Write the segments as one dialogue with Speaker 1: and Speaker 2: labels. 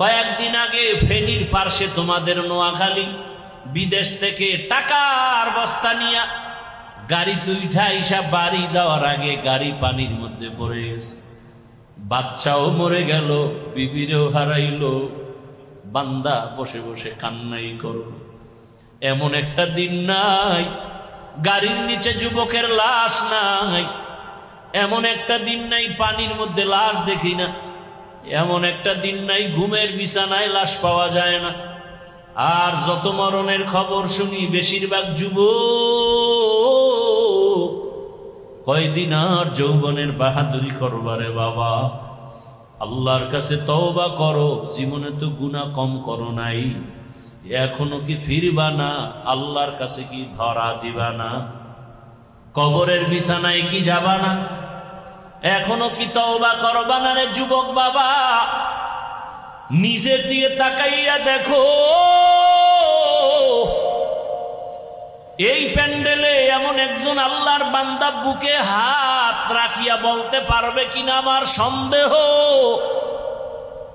Speaker 1: কয়েকদিন আগে ফেনীর পার্শ্বে তোমাদের নোয়াখালী, বিদেশ থেকে টাকার বস্তা নিয়া গাড়ি তুইঠা ইসা বাড়ি যাওয়ার আগে গাড়ি পানির মধ্যে পড়ে গেছে। বাচ্চাও মরে গেল, বিবিরেও হারাইলো, বান্দা বসে বসে কান্নাই করল। এমন একটা দিন নাই, গাড়ির নিচে যুবকের লাশ নাই। এমন একটা দিন নাই, পানির মধ্যে লাশ দেখি না। এমন একটা দিন নাই, ঘুমের বিছানায় লাশ পাওয়া যায় না। আর যত মরণের খবর শুনি, বেশিরভাগ যুব কয়দিন আর যৌবনের বাহাদুরি করবারে বাবা? আল্লাহর কাছে তওবা করো, জীবনে তো গুণা কম করো নাই। এখনও কি ফিরবা না? আল্লাহর কাছে কি ধরা দিবা না? কবরের বিছানায় কি যাবা না? এখনও কি তওবা করবা না রে যুবক বাবা? নিজের দিয়ে তাকাইয়া দেখো। এই প্যান্ডেলে এমন একজন আল্লাহর বান্দা বুকে হাত রাখিয়া বলতে পারবে কিনা আমার সন্দেহ?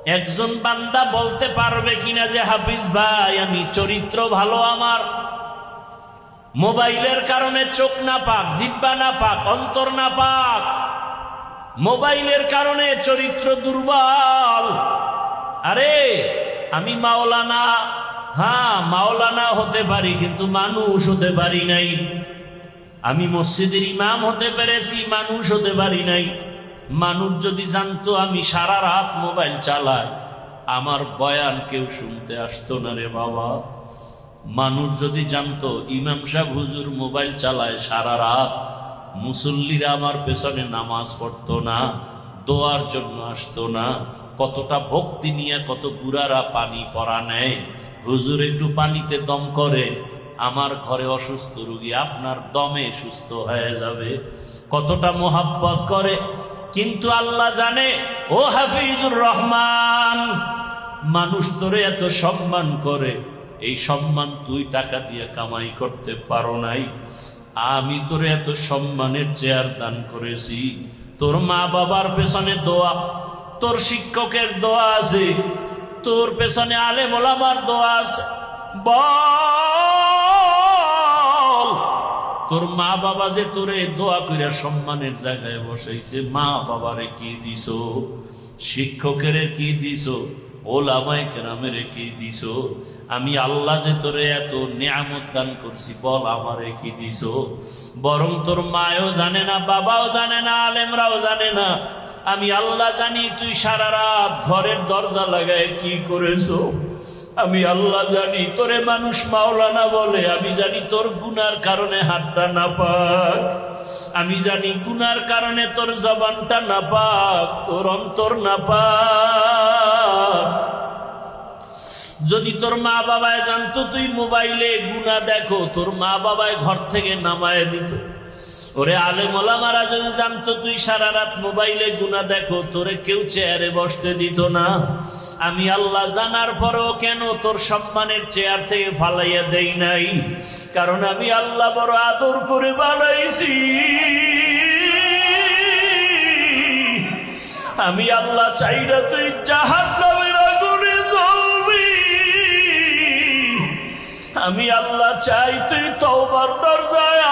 Speaker 1: একজন বান্দা বলতে পারবে কিনা যে, হাফিজ ভাই, আমি চরিত্র ভালো আমার। মোবাইলের কারণে চোখ না পাক, জিব্বা না পাক, অন্তর না পাক মোবাইলের কারণে চরিত্র দুর্বল। আরে, আমি মাওলানা। হ্যাঁ মাওলানা হতে পারি, কিন্তু মানুষ হতে পারি নাই। আমি মসজিদের ইমাম হতে পেরেছি, মানুষ হতে পারি নাই। মানুষ যদি জানতো আমি সারা রাত মোবাইল চালাই, আমার বয়ান কেউ শুনতে আসতো না রে বাবা। মানুষ যদি জানতো, ইমাম সাহেব হুজুর মোবাইল চালায় সারা রাত। মুসল্লিরা আমার পেছনে নামাজ পড়তো না, দোয়ার জন্য আসতো না। কতটা ভক্তি নিয়ে কত বুড়ারা পানি পরা নেয়। হুজুর একটু পানিতে দম করে, আমার ঘরে অসুস্থ রুগী, আপনার দমে সুস্থ হয়ে যাবে। কতটা মোহাব্বত করে। কিন্তু আল্লাহ জানে, ও হাফিজুর রহমান, মানুষ তোরে এত সম্মান করে। এই সম্মান তুই টাকা দিয়ে কামাই করতে পারো নাই। আমি তোরে এত সম্মানের চেয়ার দান করেছি। তোর মা বাবার পেছনে দোয়া, তোর শিক্ষকের দোয়া আছে, তোর পেছনে আলে মোলামার দোয়া আছে। তোর মা বাবা যে তোরে দোয়া কইরা সম্মানের জায়গায় বসাইছে, মা বাবারে কি দিছ? শিক্ষকের কি দিছ? ওলামায় কেরামের কি দিছ? আমি আল্লাহ যে তোরে এত নিয়ামত দান করছি, বল আমারে কি দিছ? বরং তোর মায়ও জানে না, বাবাও জানে না, আলেমরাও জানে না। আমি আল্লাহ জানি তুই সারা রাত ঘরের দরজা লাগায় কি করেছ। আমি আল্লাহ জানি তোরে মানুষ মাওলানা বলে, আমি জানি তোর গুনার কারণে হাতটা না পাক আমি জানি গুনার কারণে তোর জবানটা না পাক তোর অন্তর না পাক যদি তোর মা বাবায় জানতো তুই মোবাইলে গুনা দেখো, তোর মা বাবায় ঘর থেকে নামায় দিত। ওরে আলে মোলামারা যদি জানতো তুই সারা রাত মোবাইলে গুনা দেখো, তোরে কেউ চেয়ারে বসতে দিত না। আমি আল্লাহ জানার পরেও কেন তোর সম্মানের চেয়ার থেকে ফালাইয়া দেই নাই? কারণ আমি আল্লাহ বড় আদর করে বানাইছি। আমি আল্লাহ চাইরা তুই জাহান নামের আমি আল্লাহ চাই তুই তওবার দরজায়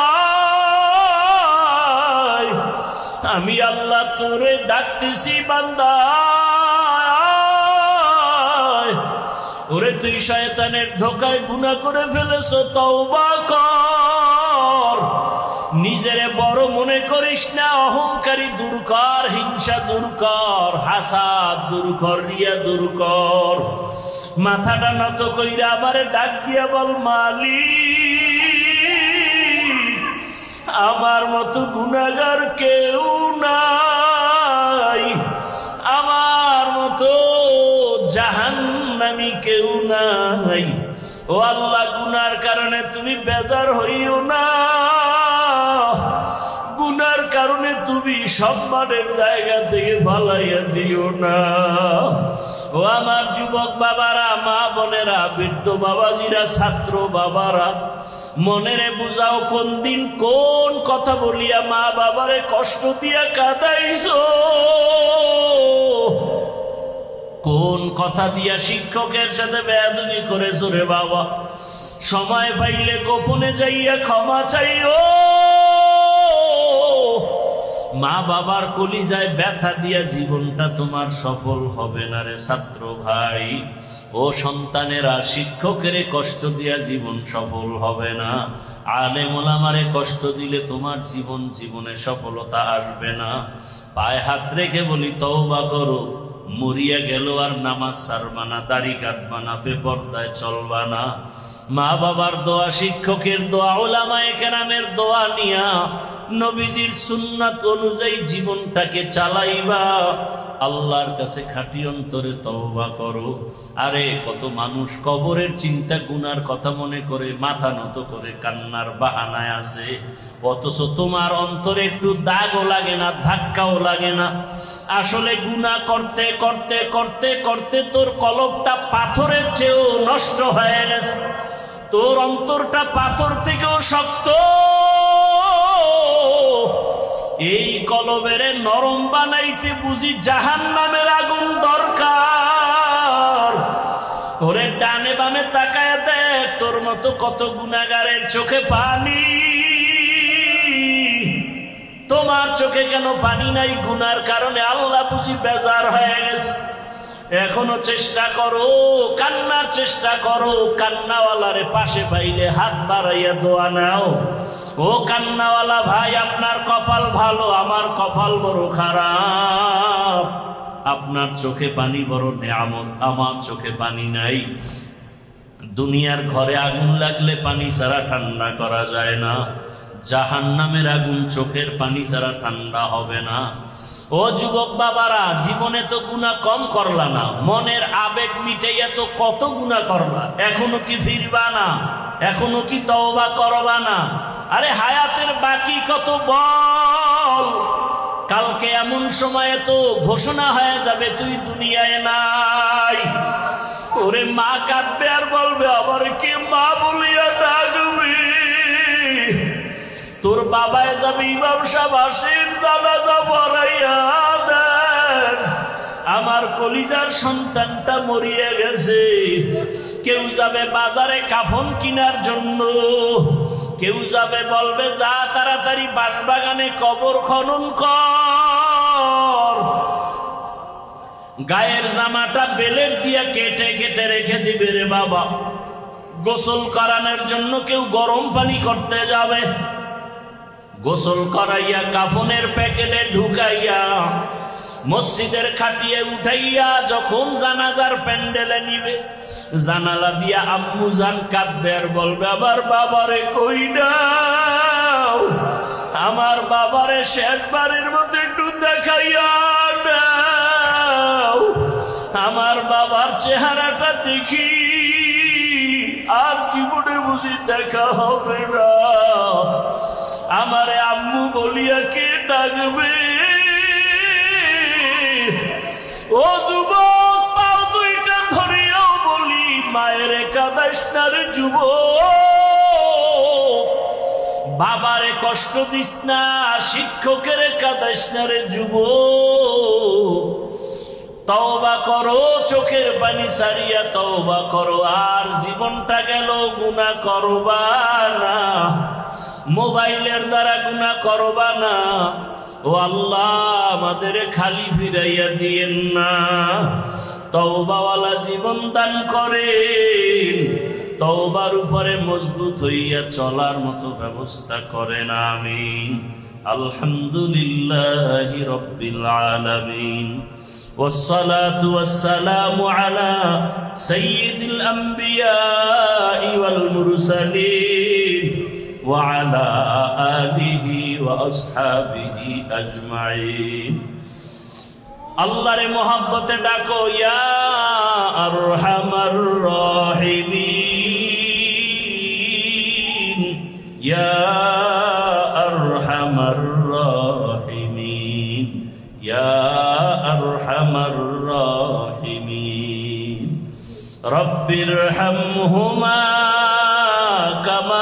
Speaker 1: আমি আল্লাহ তোরে ডাকতেছি বান্দা। ওরে তুই শয়তানের ধোকায় গুনাহ করে ফেলেছ, তওবা কর। নিজেরে বড় মনে করিস না, অহংকারী দূর কর, হিংসা দূর কর, হাসাদ দূর কর, রিয়া দূর কর। মাথাটা নত কইরা আমারে ডাক দিয়া বল, মালিক, আমার মতো গুনাগার কেউ নাই। আমার মতো জাহান্নামি কেউ নাই। ও আল্লাহ, গুনার কারণে তুমি বেজার হইও না। গুনার কারণে তুমি সম্মানের জায়গা থেকে ফালাইয়া দিও না। ও আমার যুবক বাবারা, মা বোনেরা, বৃদ্ধ বাবাজিরা, ছাত্র বাবারা, মনেরে বুঝাও কোন দিন কোন কথা বলিয়া মা বাবারে কষ্ট দিয়া কাদাইছো? কোন কথা দিয়া শিক্ষকের সাথে বেয়াদুনি করেছ রে বাবা? সময় পাইলে গোপনে যাইয়া ক্ষমা চাইও। মা বাবার কলিজায় ব্যথা দিয়া জীবনটা তোমার সফল হবে না রে ছাত্র ভাই। ও সন্তানেরা, শিক্ষকের কষ্ট দিয়া জীবন সফল হবে না। আলে মোলামারে কষ্ট দিলে তোমার জীবন, জীবনে সফলতা আসবে না। পায়ে হাত রেখে বলি, তওবা করো। মরিয়া গেল আর নামাজ সারবা না, দাড়ি কাটবা না, বেপর্দায় চলবানা মা বাবার দোয়া, শিক্ষকের দোয়া, ওলামায় কেরামের দোয়া নিয়া নবীজির সুন্নাত অনুযায়ী জীবনটাকে চালাইবা। আল্লাহর কাছে খাঁটি অন্তরে তওবা করো। আরে, কত মানুষ কবরের চিন্তা গুনার কথা মনে করে, মাথা নত করে কান্নার বাহানায় আছে। অথচ তোমার অন্তরে একটু দাগও লাগে না, ধাক্কাও লাগে না। আসলে গুনাহ করতে করতে করতে করতে তোর কলবটা পাথরের চেয়েও নষ্ট হয়ে গেছে। তোর অন্তরটা পাথর থেকেও শক্ত। কলবেরে নরম বানাইতে বুঝি জাহান নামের আগুন দরকার। ওরে ডানে বামে তাকায় দেখ, তোর মতো কত গুণাগারের চোখে পানি। তোমার চোখে কেন পানি নাই? গুনার কারণে আল্লাহ বুঝি বেজার হয়ে গেছে। এখনও চেষ্টা করো, কান্নার চেষ্টা করো, কান্নাওয়ালারে পাশে পাইলে হাত বাড়াইয়া দোয়া নাও। ও কান্নাওয়ালা ভাই, আপনার কপাল ভালো, আমার কপাল বড় খারাপ। আপনার চোখে পানি বড় নেয়ামত, আমার চোখে পানি নাই। দুনিয়ার ঘরে আগুন লাগলে পানি ছাড়া ঠান্ডা করা যায় না। জাহান নামের আগুন চোখের পানি ছাড়া ঠান্ডা হবে না। ও যুবক বাবারা, জীবনে তো গুণা কম করলা না। মনের আবেগ মিটাইয়া তো কত গুণা করলা। এখনও কি ফিরবা না? এখনও কি তওবা করবা না? আরে হায়াতের বাকি কত বল? কালকে এমন সময়ে তো ঘোষণা হয়ে যাবে, তুই দুনিয়ায় নাই। ওরে মা কাঁদবে আর বলবে আবার কে মা বলিয়া ডাকবি? তোর বাবায় যাবে সাহেব আসেন জানাজা কলিজার সন্তানটা মরিয়া গেছে। কেউ যাবে বাজারে কাফন কিনার জন্য। কেউ যাবে বলবে, যা তাড়াতাড়ি বাঁশবাগানে কবর খনন কর। গায়ের জামাটা বেলের দিয়া কেটে কেটে রেখে দিবে রে বাবা। গোসল করানোর জন্য কেউ গরম পানি করতে যাবে। গোসল করাইয়া কাফনের প্যাকেটে ঢুকাইয়া মসজিদের খাটিয়ে উঠাইয়া যখন জানাজার প্যান্ডেলে নিবে, জানালা দিয়া আম্মু জান কাঁদবে আর বলবে আবার বাবারে কই আমার বাবারে শেষবারের মধ্যে একটু দেখাইয়া দাও আমার বাবার চেহারাটা দেখি আর জীবনে বুঝি দেখা হবে না। আমারে আম্মু বলিয়া, কে ডাকবে? ও যুবক, পাও দুইটা ধরিয়াও বলি, মায়ের কাদাস না রে যুবক। বাবারে কষ্ট দিস না, শিক্ষকের কাদাস না রে যুবক। তওবা করো, চোখের পানি সারিয়া তওবা করো, আর জীবনটা গেল গুণা করবা না। মোবাইলের দ্বারা গুণা করবা না। ও আল্লাহ আমাদের খালি ফিরাইয়া দিয়েন না তওবাওয়ালা জীবন দান করেন তওবার উপরে মজবুত হইয়া চলার মতো ব্যবস্থা করেন আমিন আলহামদুলিল্লাহ রব্বিল আলামিন والصلاة والسلام على سيد الأنبياء والمرسلين وعلى آله وأصحابه أجمعين আল্লাহরে মোহাব্বতে ডাকো ইয়া আরহামার রাহিমিন ইয়া আরহামার রাহিমিন ইয়া আরহামার রাহিমিন রব্বির হামহুমা কামা